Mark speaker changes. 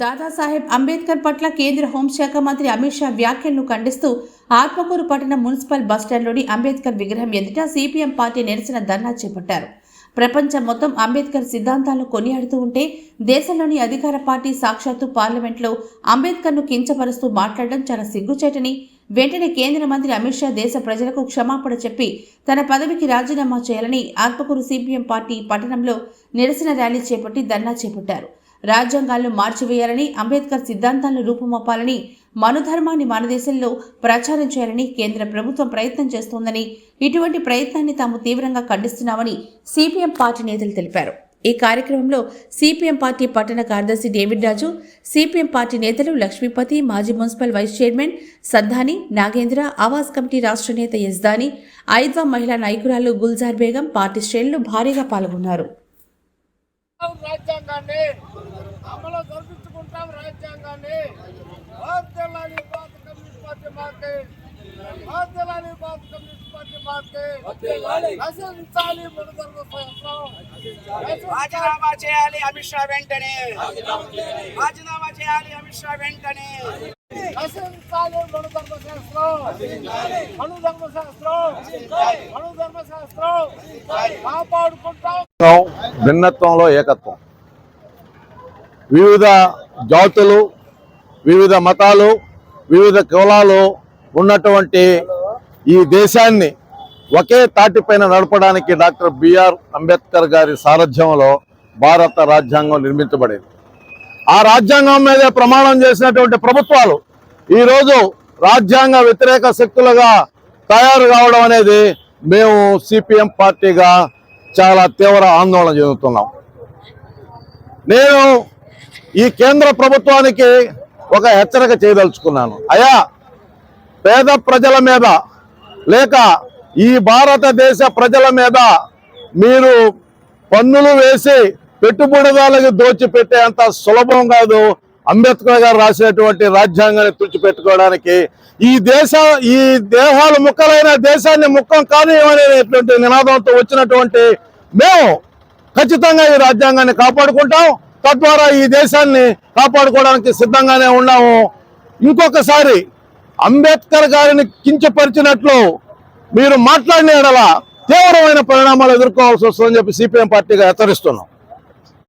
Speaker 1: దాదాసాహెబ్ అంబేద్కర్ పట్ల కేంద్ర హోంశాఖ మంత్రి అమిత్ షా వ్యాఖ్యలను ఖండిస్తూ ఆత్మకూరు పట్టణ మున్సిపల్ బస్టాండ్లోని అంబేద్కర్ విగ్రహం ఎదుట సిపిఎం పార్టీ నిరసన ధర్నా చేపట్టారు. ప్రపంచం మొత్తం అంబేద్కర్ సిద్ధాంతాలను కొనియాడుతూ ఉంటే దేశంలోని అధికార పార్టీ సాక్షాత్తు పార్లమెంట్లో అంబేద్కర్ను కించపరుస్తూ మాట్లాడడం చాలా సిగ్గుచేటని వెంటనే కేంద్ర మంత్రి అమిత్ షా దేశ ప్రజలకు క్షమాపణ చెప్పి తన పదవికి రాజీనామా చేయాలని ఆత్మకూరు సిపిఎం పార్టీ పట్టణంలో నిరసన ర్యాలీ చేపట్టి ధర్నా చేపట్టారు. రాజ్యాంగాలను మార్చివేయాలని అంబేద్కర్ సిద్ధాంతాలను రూపుమాపాలని మనుధర్మాన్ని మన దేశంలో ప్రచారం చేయాలని కేంద్ర ప్రభుత్వం ప్రయత్నం చేస్తోందని ఇటువంటి ప్రయత్నాన్ని తాము తీవ్రంగా ఖండిస్తున్నామని సిపిఎం పార్టీ నేతలు తెలిపారు. ఈ కార్యక్రమంలో సిపిఎం పార్టీ పట్టణ కార్యదర్శి డేవిడ్ రాజు సిపిఎం పార్టీ నేతలు లక్ష్మీపతి మాజీ municipal vice chairman Saddani Nagendra Awas committee రాష్ట్ర నేత యజ్దాని ఐద్వా మహిళా నాయకురాలు గుల్జార్ బేగం పార్టీ శ్రేణులు భారీగా పాల్గొన్నారు.
Speaker 2: అమలు జరిపించుకుంటాం రాజ్యాంగాన్ని. వాద్యలాలి భారత కమ్యూనిస్ట్ పార్టీ మాకే. వాద్యలాలి భారత కమ్యూనిస్ట్ పార్టీ మాకే. నశించాలి
Speaker 3: రాజీనామా చేయాలి అమిత్ షా వెంటనే. రాజీనామా చేయాలి. అమిత్ షా వెంటనే.
Speaker 2: నశించాలి మనుధర్మ శాస్త్రం మనుధర్మ శాస్త్రం మనుధర్మ శాస్త్రం కాపాడుకుంటాం.
Speaker 4: భిన్నత్వంలో ఏకత్వం. వివిధ జాతులు వివిధ మతాలు వివిధ కులాలు ఉన్నటువంటి ఈ దేశాన్ని ఒకే తాటిపైన నడపడానికి డాక్టర్ బిఆర్ అంబేద్కర్ గారి సారథ్యంలో భారత రాజ్యాంగం నిర్మించబడింది. ఆ రాజ్యాంగం మీదే ప్రమాణం చేసినటువంటి ప్రభుత్వాలు ఈరోజు రాజ్యాంగ వ్యతిరేక శక్తులుగా తయారు కావడం అనేది మేము సిపిఎం పార్టీగా చాలా తీవ్ర ఆందోళన చెందుతున్నాం. నేను ఈ కేంద్ర ప్రభుత్వానికి ఒక హెచ్చరిక చేయదలుచుకున్నాను. అయా పేద ప్రజల మీద లేక ఈ భారతదేశ ప్రజల మీద మీరు పన్నులు వేసి పెట్టుబడిదారులకు దోచిపెట్టేంత సులభం కాదు. అంబేద్కర్ గారు రాసినటువంటి రాజ్యాంగాన్ని తుడిచిపెట్టుకోవడానికి ఈ దేశ ఈ దేహాలు ముక్కలైన దేశాన్ని ముక్కం కానివ్వనేటువంటి నినాదంతో వచ్చినటువంటి మేము ఖచ్చితంగా ఈ రాజ్యాంగాన్ని కాపాడుకుంటాం. తద్వారా ఈ దేశాన్ని కాపాడుకోవడానికి సిద్ధంగానే ఉన్నాము. ఇంకొకసారి అంబేద్కర్ గారిని కించపరిచినట్లు మీరు మాట్లాడిన యెడల తీవ్రమైన పరిణామాలు ఎదుర్కోవాల్సి వస్తుందని చెప్పి సిపిఎం పార్టీగా హెచ్చరిస్తున్నాం.